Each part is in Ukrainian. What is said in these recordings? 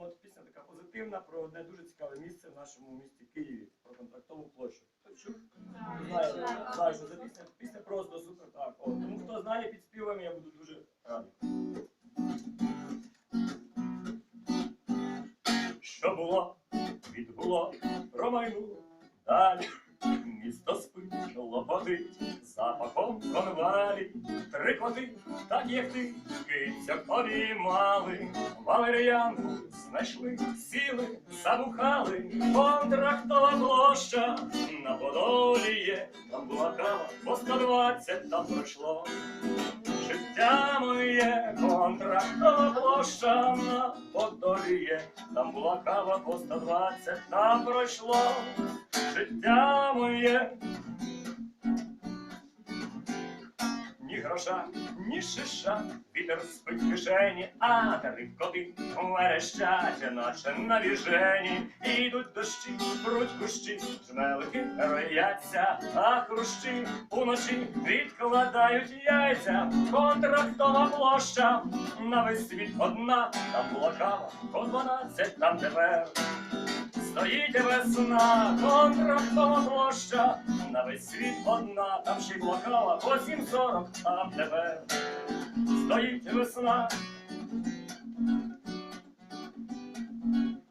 От пісня така позитивна про одне дуже цікаве місце в нашому місті Києві, про контрактову площу. Хто чув? Знає, знає, що за пісня, пісня просто супер. Так, от. Тому хто знає, під співами, я буду дуже радий. Що було, відбуло, промайнуло далі. Місто спить, лопотить, запахом конвалі, три коти, так як ти, киця обіймали, валеріанку знайшли, сіли, забухали, контрактова площа на Подолі є, там була кава, по 120 там пройшло. Життя моє, контрактова площа на подоліє, там була кава по 120, там пройшло. Життя моє, ні гроша, ні шиша, вітер спить кишені, а три коти верещать, наче на віжені. Ідуть дощі, пруть кущі, жмелики рояться, а хрущі уночі відкладають яйця. Контрактова площа на весь світ одна, там була кава по дванадцять, там тепер. Стоїть весна, контрактова площа, на весь світ одна, там ще й блокала, по 7.40, а тепер стоїть весна.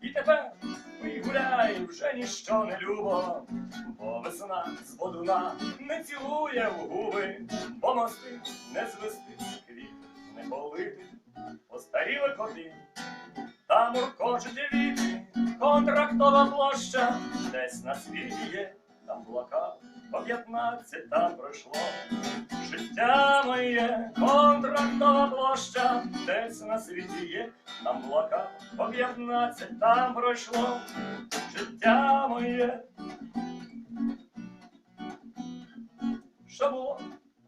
І тепер ми гуляй, вже ніщо не любо, бо весна з водуна не цілує в губи, бо мости не звести, квіт не полити, постаріли коти, там уркочуть віти, контрактова площа, десь на світі є, там блока, по 15 там пройшло. Життя моє, контрактова площа, десь на світі є, там блока, по 15 там пройшло. Життя моє. Що було?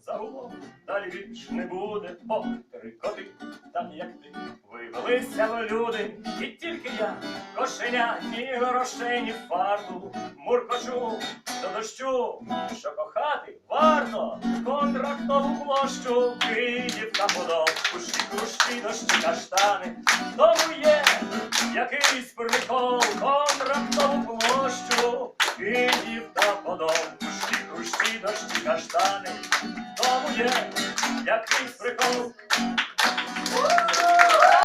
Загуло, далі більш не буде, бо три коти, так як ти, вивелися в люди, і тільки я, кошеня, ні грошей, ні фарту, муркочу до дощу, що кохати варто, контрактову площу, Київ та подол, кущі, кущі, дощі, каштани, тому є якийсь прикол, контрактову площу, Київ та подол, кущі, кущі, дощі, каштани, тому є якийсь